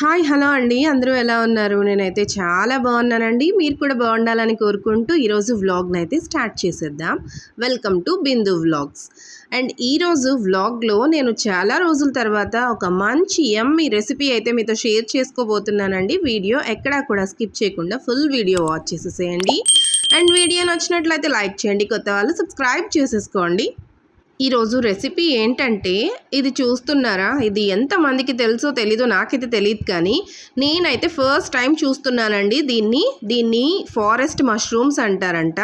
Hi hello అండి. అందరూ ఎలా ఉన్నారు? నేనైతే చాలా బాగున్నానండి. మీరు కూడా బాగుండాలని కోరుకుంటూ ఈరోజు వ్లాగ్ని అయితే స్టార్ట్ చేసేద్దాం. Welcome to Bindu vlogs. And ఈరోజు వ్లాగ్లో నేను చాలా రోజుల తర్వాత ఒక మంచి ఎమ్మి రెసిపీ అయితే మీతో షేర్ చేసుకోబోతున్నానండి. వీడియో ఎక్కడా కూడా స్కిప్ చేయకుండా ఫుల్ వీడియో వాచ్ చేసేసేయండి. అండ్ వీడియో నచ్చినట్లయితే లైక్ చేయండి. కొత్త వాళ్ళు సబ్స్క్రైబ్ చేసేసుకోండి. ఈరోజు రెసిపీ ఏంటంటే ఇది చూస్తున్నారా? ఇది ఎంతమందికి తెలుసో తెలీదో నాకైతే తెలియదు కానీ నేనైతే ఫస్ట్ టైం చూస్తున్నానండి దీన్ని. దీన్ని ఫారెస్ట్ మష్రూమ్స్ అంటారంట.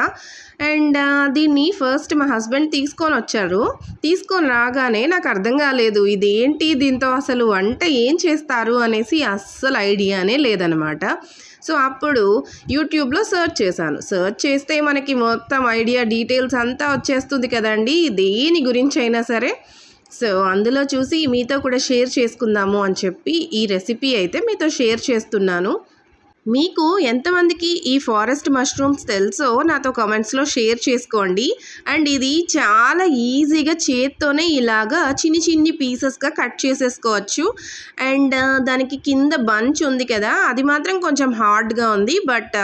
అండ్ దీన్ని ఫస్ట్ మా హస్బెండ్ తీసుకొని వచ్చారు. తీసుకొని రాగానే నాకు అర్థం కాలేదు ఇదేంటి దీంతో అసలు వంట ఏం చేస్తారు అనేసి అస్సలు ఐడియానే లేదనమాట. సో అప్పుడు యూట్యూబ్లో సెర్చ్ చేశాను. సెర్చ్ చేస్తే మనకి మొత్తం ఐడియా డీటెయిల్స్ అంతా వచ్చేస్తుంది కదండి దేని గురించి అయినా సరే. సో అందులో చూసి మీతో కూడా షేర్ చేసుకుందాము అని చెప్పి ఈ రెసిపీ అయితే మీతో షేర్ చేస్తున్నాను. మీకు ఎంతమందికి ఈ ఫారెస్ట్ మష్రూమ్స్ తెలుసో నాతో కమెంట్స్లో షేర్ చేసుకోండి. అండ్ ఇది చాలా ఈజీగా చేత్తోనే ఇలాగా చిన్ని చిన్ని పీసెస్గా కట్ చేసేసుకోవచ్చు. అండ్ దానికి కింద బంచ్ ఉంది కదా అది మాత్రం కొంచెం హార్డ్గా ఉంది బట్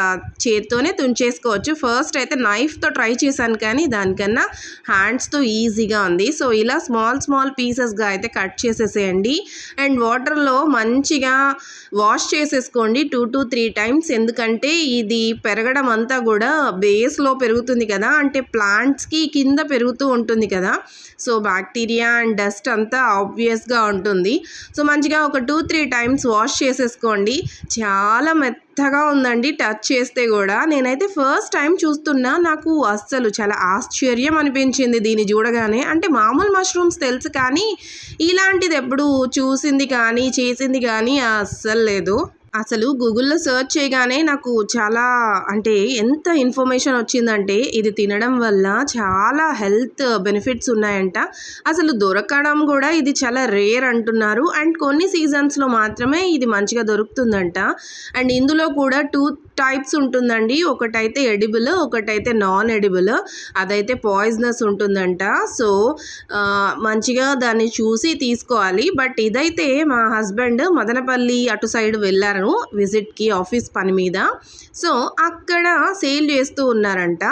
చేత్తోనే తుంచేసుకోవచ్చు. ఫస్ట్ అయితే నైఫ్తో ట్రై చేశాను కానీ దానికన్నా హ్యాండ్స్తో ఈజీగా ఉంది. సో ఇలా స్మాల్ స్మాల్ పీసెస్గా అయితే కట్ చేసేసేయండి. అండ్ వాటర్లో మంచిగా వాష్ చేసేసుకోండి. టూ టు త్రీ టైమ్స్ ఎందుకంటే ఇది పెరగడం అంతా కూడా బేస్లో పెరుగుతుంది కదా. అంటే ప్లాంట్స్కి కింద పెరుగుతూ ఉంటుంది కదా. సో బ్యాక్టీరియా అండ్ డస్ట్ అంతా ఆబ్వియస్గా ఉంటుంది. సో మంచిగా ఒక టూ త్రీ టైమ్స్ వాష్ చేసేసుకోండి. చాలా మెత్తగా ఉందండి టచ్ చేస్తే కూడా. నేనైతే ఫస్ట్ టైం చూస్తున్నా. నాకు అస్సలు చాలా ఆశ్చర్యం అనిపించింది దీన్ని చూడగానే. అంటే మామూలు మష్రూమ్స్ తెలుసు కానీ ఇలాంటిది ఎప్పుడు చూసింది కానీ చేసింది కానీ అస్సలు లేదు. అసలు గూగుల్లో సెర్చ్ చేయగానే నాకు చాలా అంటే ఎంత ఇన్ఫర్మేషన్ వచ్చిందంటే ఇది తినడం వల్ల చాలా హెల్త్ బెనిఫిట్స్ ఉన్నాయంట. అసలు దొరకడం కూడా ఇది చాలా రేర్ అంటున్నారు. అండ్ కొన్ని సీజన్స్లో మాత్రమే ఇది మంచిగా దొరుకుతుందంట. అండ్ ఇందులో కూడా టూ టైప్స్ ఉంటుందండి. ఒకటైతే ఎడిబుల్ ఒకటైతే నాన్ ఎడిబుల్. అదైతే పాయిజనస్ ఉంటుందంట. సో మంచిగా దాన్ని చూసి తీసుకోవాలి. బట్ ఇదైతే మా హస్బెండ్ మదనపల్లి అటు సైడ్ వెళ్ళారు. విజిట్కి ఆఫీస్ పని మీద. సో అక్కడ సేల్ చేస్తూ ఉన్నారంట.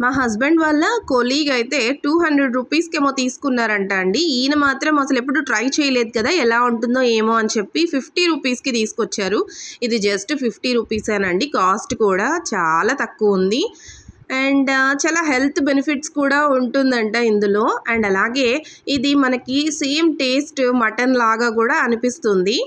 మా హస్బెండ్ వాళ్ళ కొలీగ్ అయితే టూ హండ్రెడ్ రూపీస్కేమో తీసుకున్నారంట అండి. ఈయన మాత్రం అసలు ఎప్పుడు ట్రై చేయలేదు కదా ఎలా ఉంటుందో ఏమో అని చెప్పి ఫిఫ్టీ రూపీస్కి తీసుకొచ్చారు. ఇది జస్ట్ ఫిఫ్టీ రూపీసేనండి కాస్ట్ కూడా చాలా తక్కువ ఉంది. అండ్ చాలా హెల్త్ బెనిఫిట్స్ కూడా ఉంటుందంట ఇందులో. అండ్ అలాగే ఇది మనకి సేమ్ టేస్ట్ మటన్ లాగా కూడా అనిపిస్తుంది.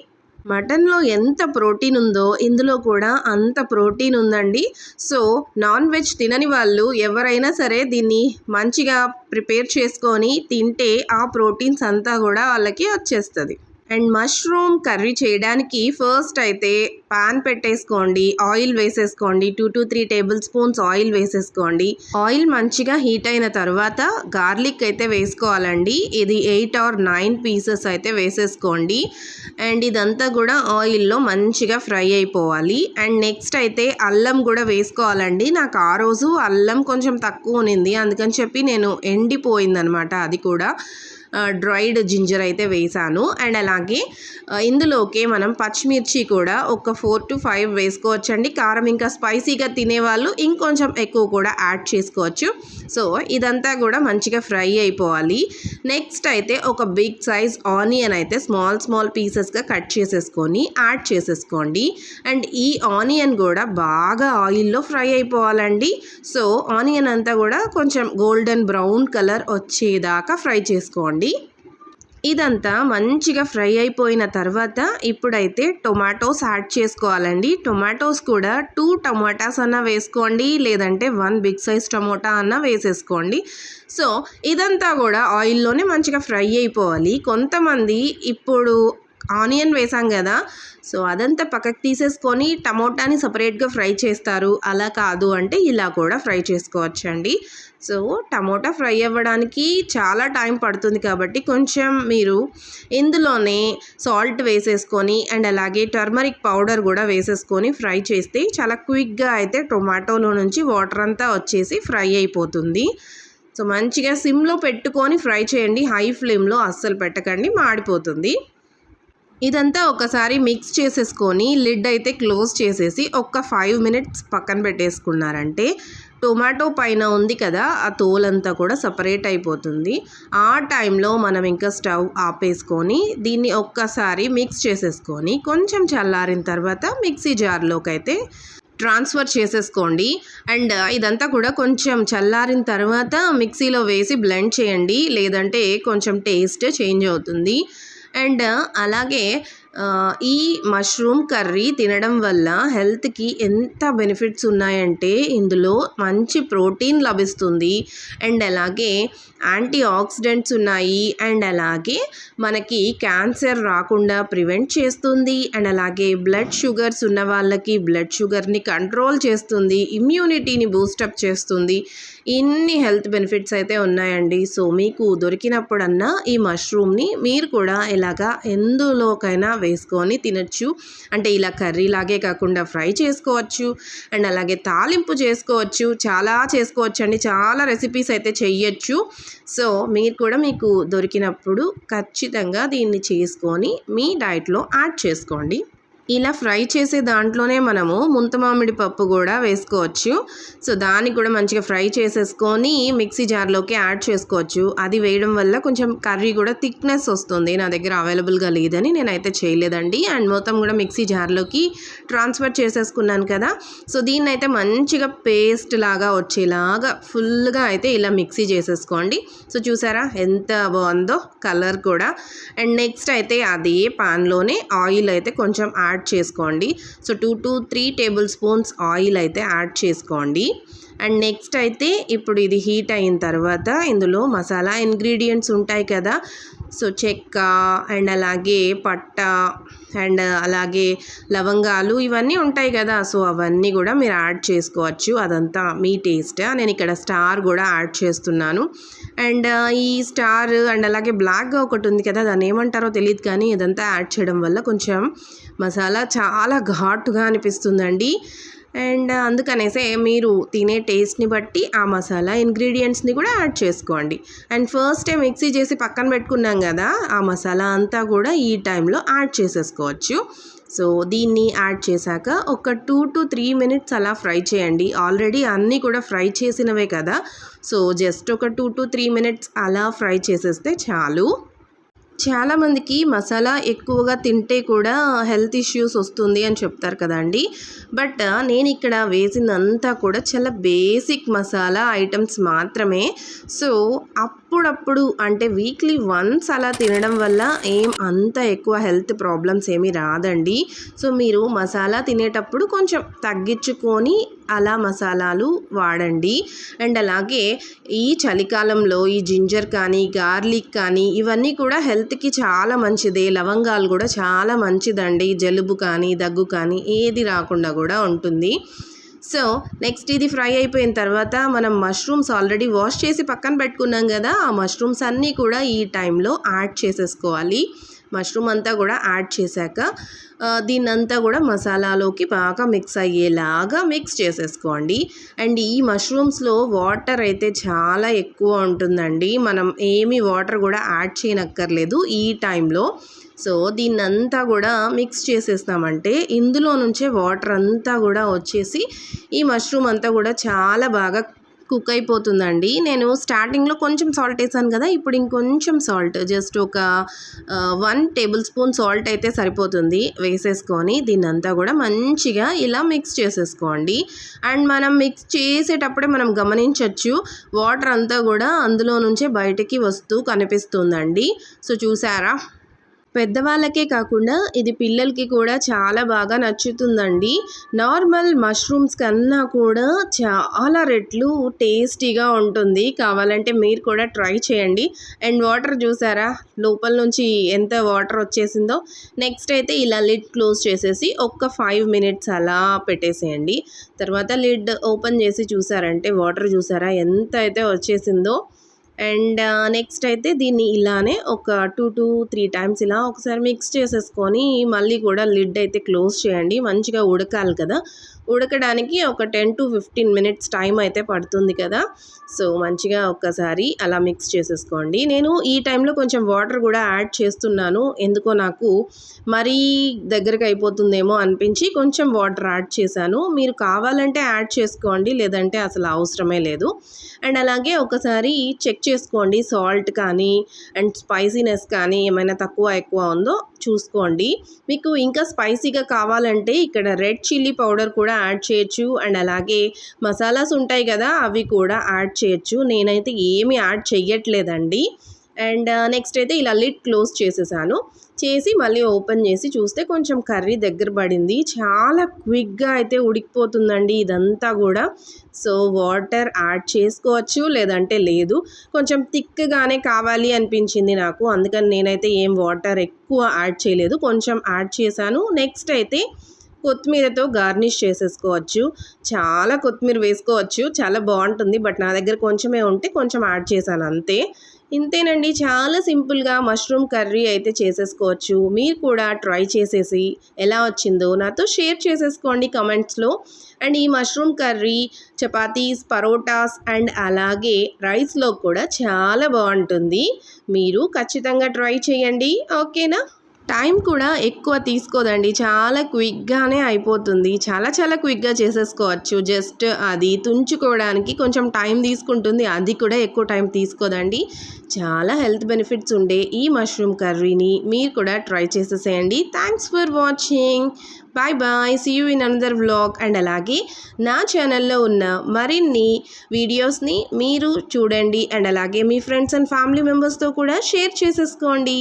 మటన్లో ఎంత ప్రోటీన్ ఉందో ఇందులో కూడా అంత ప్రోటీన్ ఉందండి. సో నాన్ వెజ్ తినని వాళ్ళు ఎవరైనా సరే దీన్ని మంచిగా ప్రిపేర్ చేసుకొని తింటే ఆ ప్రోటీన్స్ అంతా కూడా వాళ్ళకి వచ్చేస్తుంది. అండ్ మష్రూమ్ కర్రీ చేయడానికి ఫస్ట్ అయితే పాన్ పెట్టేసుకోండి ఆయిల్ వేసేసుకోండి two to three table spoons oil వేసేసుకోండి. ఆయిల్ మంచిగా హీట్ అయిన తర్వాత గార్లిక్ అయితే వేసుకోవాలండి. ఇది ఎయిట్ ఆర్ నైన్ పీసెస్ అయితే వేసేసుకోండి. అండ్ ఇదంతా కూడా ఆయిల్లో మంచిగా ఫ్రై అయిపోవాలి. అండ్ నెక్స్ట్ అయితే అల్లం కూడా వేసుకోవాలండి. నాకు ఆ రోజు అల్లం కొంచెం తక్కువ ఉన్నింది. అందుకని చెప్పి నేను ఎండిపోయిందనమాట అది కూడా. డ్రైడ్ జింజర్ అయితే వేసాను. అండ్ అలాగే ఇందులోకి మనం పచ్చిమిర్చి కూడా ఒక ఫోర్ టు ఫైవ్ వేసుకోవచ్చండి. కారం ఇంకా స్పైసీగా తినేవాళ్ళు ఇంకొంచెం ఎక్కువ కూడా యాడ్ చేసుకోవచ్చు. సో ఇదంతా కూడా మంచిగా ఫ్రై అయిపోవాలి. నెక్స్ట్ అయితే ఒక బిగ్ సైజ్ ఆనియన్ అయితే స్మాల్ స్మాల్ పీసెస్గా కట్ చేసేసుకొని యాడ్ చేసేసుకోండి. అండ్ ఈ ఆనియన్ కూడా బాగా ఆయిల్లో ఫ్రై అయిపోవాలండి. సో ఆనియన్ అంతా కూడా కొంచెం గోల్డెన్ బ్రౌన్ కలర్ వచ్చేదాకా ఫ్రై చేసుకోండి. ఇదంతా మంచిగా ఫ్రై అయిపోయిన తర్వాత ఇప్పుడైతే టొమాటోస్ యాడ్ చేసుకోవాలండి. టొమాటోస్ కూడా టూ టొమాటాస్ అన్న వేసుకోండి. లేదంటే వన్ బిగ్ సైజ్ టమోటా అన్న వేసేసుకోండి. సో ఇదంతా కూడా ఆయిల్లోనే మంచిగా ఫ్రై అయిపోవాలి. కొంతమంది ఇప్పుడు ఆనియన్ వేసాం కదా. సో అదంతా పక్కకు తీసేసుకొని టమోటాని సపరేట్గా ఫ్రై చేస్తారు. అలా కాదు అంటే ఇలా కూడా ఫ్రై చేసుకోవచ్చండి. సో టమోటా ఫ్రై అవ్వడానికి చాలా టైం పడుతుంది కాబట్టి కొంచెం మీరు ఇందులోనే సాల్ట్ వేసేసుకొని అండ్ అలాగే టర్మరిక్ పౌడర్ కూడా వేసేసుకొని ఫ్రై చేస్తే చాలా క్విక్గా అయితే టొమాటోలో నుంచి వాటర్ అంతా వచ్చేసి ఫ్రై అయిపోతుంది. సో మంచిగా సిమ్లో పెట్టుకొని ఫ్రై చేయండి. హై ఫ్లేమ్లో అస్సలు పెట్టకండి. మాడిపోతుంది. ఇదంతా ఒకసారి మిక్స్ చేసేసుకొని లిడ్ అయితే క్లోజ్ చేసేసి ఒక్క ఫైవ్ మినిట్స్ పక్కన పెట్టేసుకున్నారంటే టొమాటో పైన ఉంది కదా ఆ తోలంతా కూడా సపరేట్ అయిపోతుంది. ఆ టైంలో మనం ఇంకా స్టవ్ ఆపేసుకొని దీన్ని ఒక్కసారి మిక్స్ చేసేసుకొని కొంచెం చల్లారిన తర్వాత మిక్సీ జార్లోకి అయితే ట్రాన్స్ఫర్ చేసేసుకోండి. అండ్ ఇదంతా కూడా కొంచెం చల్లారిన తర్వాత మిక్సీలో వేసి బ్లెండ్ చేయండి. లేదంటే కొంచెం టేస్ట్ చేంజ్ అవుతుంది. అండ్ అలాగే ఈ మష్రూమ్ కర్రీ తినడం వల్ల హెల్త్కి ఎంత బెనిఫిట్స్ ఉన్నాయంటే ఇందులో మంచి ప్రోటీన్ లభిస్తుంది. అండ్ అలాగే యాంటీ ఆక్సిడెంట్స్ ఉన్నాయి. అండ్ అలాగే మనకి క్యాన్సర్ రాకుండా ప్రివెంట్ చేస్తుంది. అండ్ అలాగే బ్లడ్ షుగర్స్ ఉన్న వాళ్ళకి బ్లడ్ షుగర్ని కంట్రోల్ చేస్తుంది. ఇమ్యూనిటీని బూస్టప్ చేస్తుంది. ఇన్ని హెల్త్ బెనిఫిట్స్ అయితే ఉన్నాయండి. సో మీకు దొరికినప్పుడన్నా ఈ మష్రూమ్ని మీరు కూడా ఇలాగా ఎందులోకైనా వేసుకొని తినచ్చు. అంటే ఇలా కర్రీ లాగే కాకుండా ఫ్రై చేసుకోవచ్చు. అండ్ అలాగే తాలింపు చేసుకోవచ్చు. చాలా చేసుకోవచ్చు అండి. చాలా రెసిపీస్ అయితే చెయ్యొచ్చు. సో మీరు కూడా మీకు దొరికినప్పుడు ఖచ్చితంగా దీన్ని చేసుకొని మీ డైట్లో యాడ్ చేసుకోండి. ఇలా ఫ్రై చేసే దాంట్లోనే మనము ముంత మామిడి పప్పు కూడా వేసుకోవచ్చు. సో దాన్ని కూడా మంచిగా ఫ్రై చేసేసుకొని మిక్సీ జార్లోకి యాడ్ చేసుకోవచ్చు. అది వేయడం వల్ల కొంచెం కర్రీ కూడా థిక్నెస్ వస్తుంది. నా దగ్గర అవైలబుల్గా లేదని నేనైతే చేయలేదండి. అండ్ మొత్తం కూడా మిక్సీ జార్లోకి ట్రాన్స్ఫర్ చేసేసుకున్నాను కదా. సో దీన్ని అయితే మంచిగా పేస్ట్ లాగా వచ్చేలాగా ఫుల్గా అయితే ఇలా మిక్సీ చేసేసుకోండి. సో చూసారా ఎంత బాగుందో కలర్ కూడా. అండ్ నెక్స్ట్ అయితే అదే పాన్లోనే ఆయిల్ అయితే కొంచెం యాడ్ యాడ్ చేసుకోండి. So two to three table spoons oil అయితే యాడ్ చేసుకోండి. అండ్ నెక్స్ట్ అయితే ఇప్పుడు ఇది హీట్ అయిన తర్వాత ఇందులో మసాలా ఇంగ్రీడియంట్స్ ఉంటాయి కదా. సో చెక్క అండ్ అలాగే పట్ట అండ్ అలాగే లవంగాలు ఇవన్నీ ఉంటాయి కదా. సో అవన్నీ కూడా మీరు యాడ్ చేసుకోవచ్చు. అదంతా మీ టేస్ట్. నేను ఇక్కడ స్టార్ కూడా యాడ్ చేస్తున్నాను. అండ్ ఈ స్టార్ అండ్ అలాగే బ్లాక్గా ఒకటి ఉంది కదా. దాన్ని ఏమంటారో తెలియదు కానీ ఇదంతా యాడ్ చేయడం వల్ల కొంచెం మసాలా చాలా ఘాటుగా అనిపిస్తుందండి. అండ్ అందుకనేసే మీరు తినే టేస్ట్ని బట్టి ఆ మసాలా ఇంగ్రీడియంట్స్ని కూడా యాడ్ చేసుకోండి. అండ్ ఫస్ట్ టైం మిక్సీ చేసి పక్కన పెట్టుకున్నాం కదా ఆ మసాలా అంతా కూడా ఈ టైంలో యాడ్ చేసేసుకోవచ్చు. సో దీన్ని యాడ్ చేశాక ఒక టూ టు త్రీ మినిట్స్ అలా ఫ్రై చేయండి. ఆల్రెడీ అన్నీ కూడా ఫ్రై చేసినవే కదా సో జస్ట్ ఒక టూ టు త్రీ మినిట్స్ అలా ఫ్రై చేసేస్తే చాలు. చాలామందికి మసాలా ఎక్కువగా తింటే కూడా హెల్త్ ఇష్యూస్ వస్తుంది అని చెప్తారు కదండి. బట్ నేను ఇక్కడ వేసిందంతా కూడా చాలా బేసిక్ మసాలా ఐటమ్స్ మాత్రమే. సో అప్పుడప్పుడు అంటే వీక్లీ వన్స్ అలా తినడం వల్ల ఏం అంత ఎక్కువ హెల్త్ ప్రాబ్లమ్స్ ఏమీ రాదండి. సో మీరు మసాలా తినేటప్పుడు కొంచెం తగ్గించుకొని అలా మసాలాలు వాడండి. అండ్ అలాగే ఈ చలికాలంలో ఈ జింజర్ కానీ గార్లిక్ కానీ ఇవన్నీ కూడా హెల్త్కి చాలా మంచిదే. లవంగాలు కూడా చాలా మంచిదండి. జలుబు కానీ దగ్గు కానీ ఏది రాకుండా కూడా ఉంటుంది. సో నెక్స్ట్ ఇది ఫ్రై అయిపోయిన తర్వాత మనం మష్రూమ్స్ ఆల్రెడీ వాష్ చేసి పక్కన పెట్టుకున్నాం కదా ఆ మష్రూమ్స్ అన్నీ కూడా ఈ టైంలో యాడ్ చేసేసుకోవాలి. మష్రూమ్ అంతా కూడా యాడ్ చేశాక దీన్నంతా కూడా మసాలాలోకి బాగా మిక్స్ అయ్యేలాగా మిక్స్ చేసేసుకోండి. అండ్ ఈ మష్రూమ్స్లో వాటర్ అయితే చాలా ఎక్కువ ఉంటుందండి. మనం ఏమి వాటర్ కూడా యాడ్ చేయనక్కర్లేదు ఈ టైంలో సో దీన్నంతా కూడా మిక్స్ చేసేస్తామంటే ఇందులో నుంచే వాటర్ అంతా కూడా వచ్చేసి ఈ మష్రూమ్ అంతా కూడా చాలా బాగా కుక్ అయిపోతుందండి. నేను స్టార్టింగ్లో కొంచెం సాల్ట్ వేసాను కదా ఇప్పుడు ఇంకొంచెం సాల్ట్ జస్ట్ ఒక వన్ టేబుల్ స్పూన్ సాల్ట్ అయితే సరిపోతుంది వేసేసుకొని దీన్నంతా కూడా మంచిగా ఇలా మిక్స్ చేసేసుకోండి. అండ్ మనం మిక్స్ చేసేటప్పుడే మనం గమనించవచ్చు వాటర్ అంతా కూడా అందులో నుంచే బయటికి వస్తూ కనిపిస్తుందండి. సో చూసారా? పెద్దవాళ్ళకే కాకుండా ఇది పిల్లలకి కూడా చాలా బాగా నచ్చుతుందండి. నార్మల్ మష్రూమ్స్ కన్నా కూడా చాలా రెట్లు టేస్టీగా ఉంటుంది. కావాలంటే మీరు కూడా ట్రై చేయండి. అండ్ వాటర్ చూసారా? లోపల నుంచి ఎంత వాటర్ వచ్చేసిందో. నెక్స్ట్ అయితే ఇలా లిడ్ క్లోజ్ చేసేసి ఒక్క ఫైవ్ మినిట్స్ అలా పెట్టేసేయండి. తర్వాత లిడ్ ఓపెన్ చేసి చూసారంటే వాటర్ చూసారా? ఎంత అయితే వచ్చేసిందో. అండ్ నెక్స్ట్ అయితే దీన్ని ఇలానే ఒక టూ టు త్రీ టైమ్స్ ఇలా ఒకసారి మిక్స్ చేసేసుకొని మళ్ళీ కూడా లిడ్ అయితే క్లోజ్ చేయండి. మంచిగా ఉడకాలి కదా. ఉడకడానికి ఒక ten to fifteen minutes time అయితే పడుతుంది కదా. సో మంచిగా ఒక్కసారి అలా మిక్స్ చేసేసుకోండి. నేను ఈ టైంలో కొంచెం వాటర్ కూడా యాడ్ చేస్తున్నాను. ఎందుకో నాకు మరీ దగ్గరకు అయిపోతుందేమో అనిపించి కొంచెం వాటర్ యాడ్ చేశాను. మీరు కావాలంటే యాడ్ చేసుకోండి లేదంటే అసలు అవసరమే లేదు. అండ్ అలాగే ఒకసారి చెక్ చేసుకోండి సాల్ట్ కానీ అండ్ స్పైసీనెస్ కానీ ఏమైనా తక్కువ ఎక్కువ ఉందో చూసుకోండి. మీకు ఇంకా స్పైసీగా కావాలంటే ఇక్కడ రెడ్ చిల్లీ పౌడర్ కూడా యాడ్ చేయొచ్చు. అండ్ అలాగే మసాలాస్ ఉంటాయి కదా అవి కూడా యాడ్ చేయొచ్చు. నేనైతే ఏమి యాడ్ చెయ్యట్లేదండి. అండ్ నెక్స్ట్ అయితే ఇలా లిడ్ క్లోజ్ చేసేసాను. చేసి మళ్ళీ ఓపెన్ చేసి చూస్తే కొంచెం కర్రీ దగ్గర పడింది. చాలా క్విక్గా అయితే ఉడికిపోతుందండి ఇదంతా కూడా. సో వాటర్ యాడ్ చేసుకోవచ్చు లేదంటే లేదు. కొంచెం థిక్గానే కావాలి అనిపించింది నాకు. అందుకని నేనైతే ఏం వాటర్ ఎక్కువ యాడ్ చేయలేదు. కొంచెం యాడ్ చేశాను. నెక్స్ట్ అయితే కొత్తిమీరతో గార్నిష్ చేసేసుకోవచ్చు. చాలా కొత్తిమీర వేసుకోవచ్చు. చాలా బాగుంటుంది. బట్ నా దగ్గర కొంచెమే ఉంటే కొంచెం యాడ్ చేశాను. అంతే. ఇంతేనండి చాలా సింపుల్గా మష్రూమ్ కర్రీ అయితే చేసేసుకోవచ్చు. మీరు కూడా ట్రై చేసేసి ఎలా వచ్చిందో నాతో షేర్ చేసేసుకోండి కమెంట్స్లో. అండ్ ఈ mushroom curry chapatis parottas and అలాగే రైస్లో కూడా చాలా బాగుంటుంది. మీరు ఖచ్చితంగా ట్రై చేయండి. ఓకేనా? టైం కూడా ఎక్కువ తీసుకోదండి. చాలా క్విక్గానే అయిపోతుంది. చాలా చాలా క్విక్గా చేసేసుకోవచ్చు. జస్ట్ అది తుంచుకోవడానికి కొంచెం టైం తీసుకుంటుంది. అది కూడా ఎక్కువ టైం తీసుకోదండి. చాలా హెల్త్ బెనిఫిట్స్ ఉండే ఈ మష్రూమ్ కర్రీని మీరు కూడా ట్రై చేసేసేయండి. Thanks for watching. Bye bye. See you in another vlog and అలాగే నా ఛానల్లో ఉన్న మరిన్ని వీడియోస్ని మీరు చూడండి. అండ్ అలాగే మీ ఫ్రెండ్స్ అండ్ ఫ్యామిలీ మెంబర్స్తో కూడా షేర్ చేసేసుకోండి.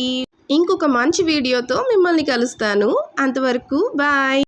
ఇంకొక మంచి వీడియోతో మిమ్మల్ని కలుస్తాను. అంతవరకు బాయ్.